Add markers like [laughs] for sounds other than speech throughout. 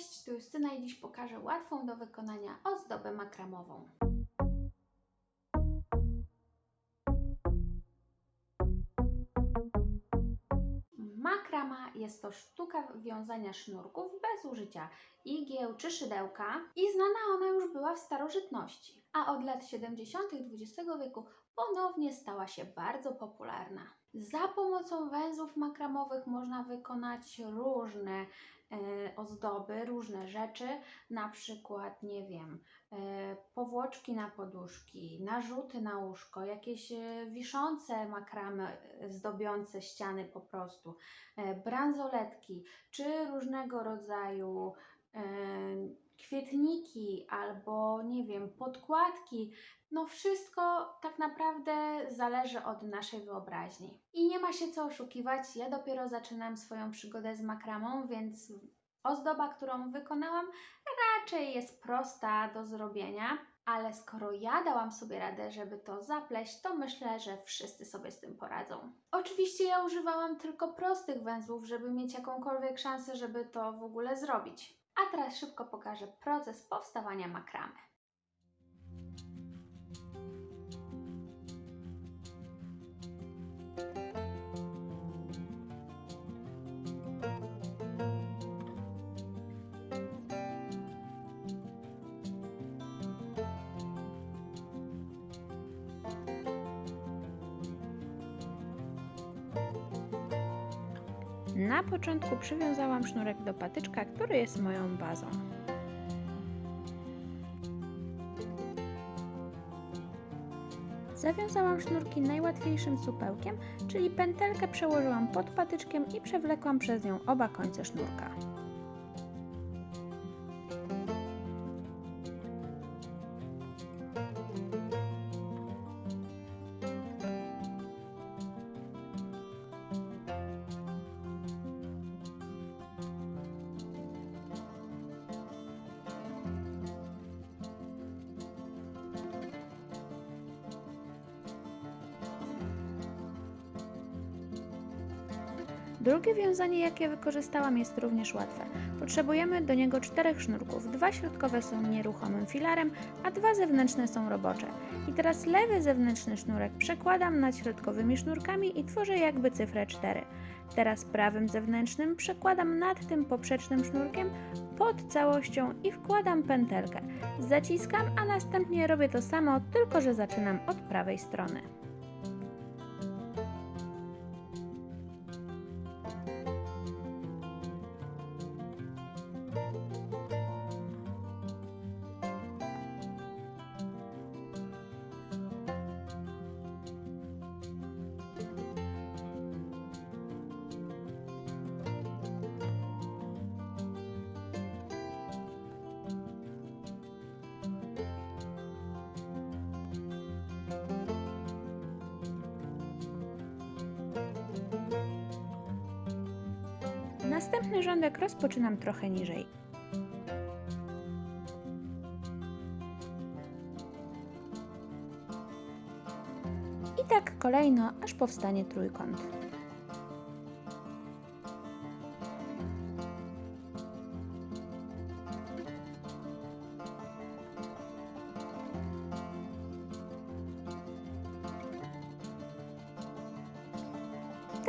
Cześć, tu Justyna i dziś pokażę łatwą do wykonania ozdobę makramową. Makrama jest to sztuka wiązania sznurków bez użycia igieł czy szydełka i znana ona już była w starożytności, a od lat 70. XX wieku ponownie stała się bardzo popularna. Za pomocą węzłów makramowych można wykonać różne ozdoby, różne rzeczy, na przykład, nie wiem, e, powłoczki na poduszki, narzuty na łóżko, jakieś e, wiszące makramy e, zdobiące ściany po prostu, e, bransoletki, czy różnego rodzaju kwietniki albo, nie wiem, podkładki. No wszystko tak naprawdę zależy od naszej wyobraźni. I nie ma się co oszukiwać, ja dopiero zaczynam swoją przygodę z makramą, więc ozdoba, którą wykonałam, raczej jest prosta do zrobienia. Ale skoro ja dałam sobie radę, żeby to zapleść, to myślę, że wszyscy sobie z tym poradzą. Oczywiście ja używałam tylko prostych węzłów, żeby mieć jakąkolwiek szansę, żeby to w ogóle zrobić. A teraz szybko pokażę proces powstawania makramy. Na początku przywiązałam sznurek do patyczka, który jest moją bazą. Zawiązałam sznurki najłatwiejszym supełkiem, czyli pętelkę przełożyłam pod patyczkiem i przewlekłam przez nią oba końce sznurka. Drugie wiązanie, jakie wykorzystałam, jest również łatwe. Potrzebujemy do niego czterech sznurków. Dwa środkowe są nieruchomym filarem, a dwa zewnętrzne są robocze. I teraz lewy zewnętrzny sznurek przekładam nad środkowymi sznurkami i tworzę jakby cyfrę 4. Teraz prawym zewnętrznym przekładam nad tym poprzecznym sznurkiem pod całością i wkładam pętelkę. Zaciskam, a następnie robię to samo, tylko że zaczynam od prawej strony. Następny rządek rozpoczynam trochę niżej. I tak kolejno, aż powstanie trójkąt.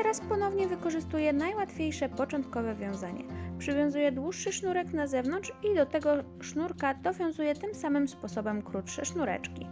Teraz ponownie wykorzystuję najłatwiejsze początkowe wiązanie. Przywiązuję dłuższy sznurek na zewnątrz i do tego sznurka dowiązuję tym samym sposobem krótsze sznureczki.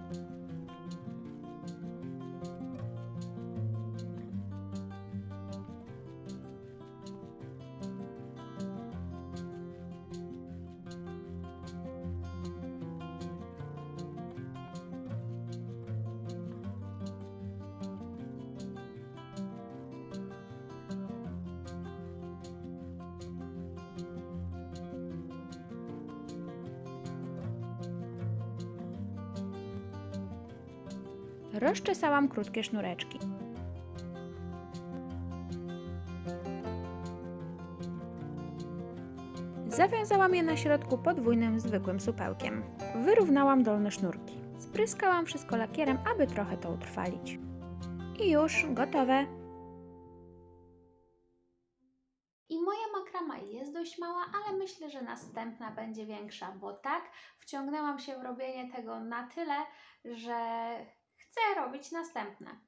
Rozczesałam krótkie sznureczki. Zawiązałam je na środku podwójnym zwykłym supełkiem. Wyrównałam dolne sznurki. Spryskałam wszystko lakierem, aby trochę to utrwalić. I już gotowe. I moja makrama jest dość mała, ale myślę, że następna będzie większa, bo tak wciągnęłam się w robienie tego na tyle, że chcę robić następne.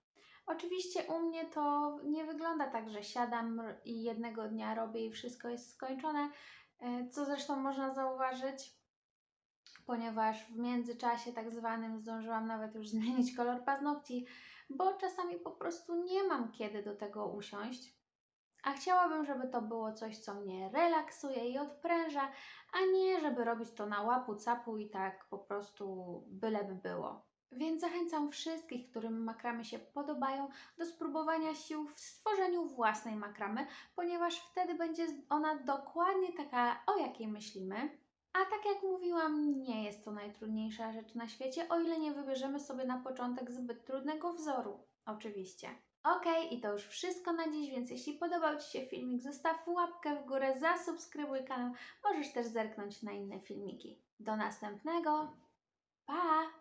Oczywiście u mnie to nie wygląda tak, że siadam i jednego dnia robię i wszystko jest skończone, e, co zresztą można zauważyć, ponieważ w międzyczasie tak zwanym zdążyłam nawet już [laughs] zmienić kolor paznokci, bo czasami po prostu nie mam kiedy do tego usiąść. A chciałabym, żeby to było coś, co mnie relaksuje i odpręża, a nie żeby robić to na łapu capu i tak po prostu byleby było. Więc zachęcam wszystkich, którym makramy się podobają, do spróbowania sił w stworzeniu własnej makramy, ponieważ wtedy będzie ona dokładnie taka, o jakiej myślimy. A tak jak mówiłam, nie jest to najtrudniejsza rzecz na świecie, o ile nie wybierzemy sobie na początek zbyt trudnego wzoru. Oczywiście. Okej, i to już wszystko na dziś, więc jeśli podobał Ci się filmik, zostaw łapkę w górę, zasubskrybuj kanał, możesz też zerknąć na inne filmiki. Do następnego. Pa!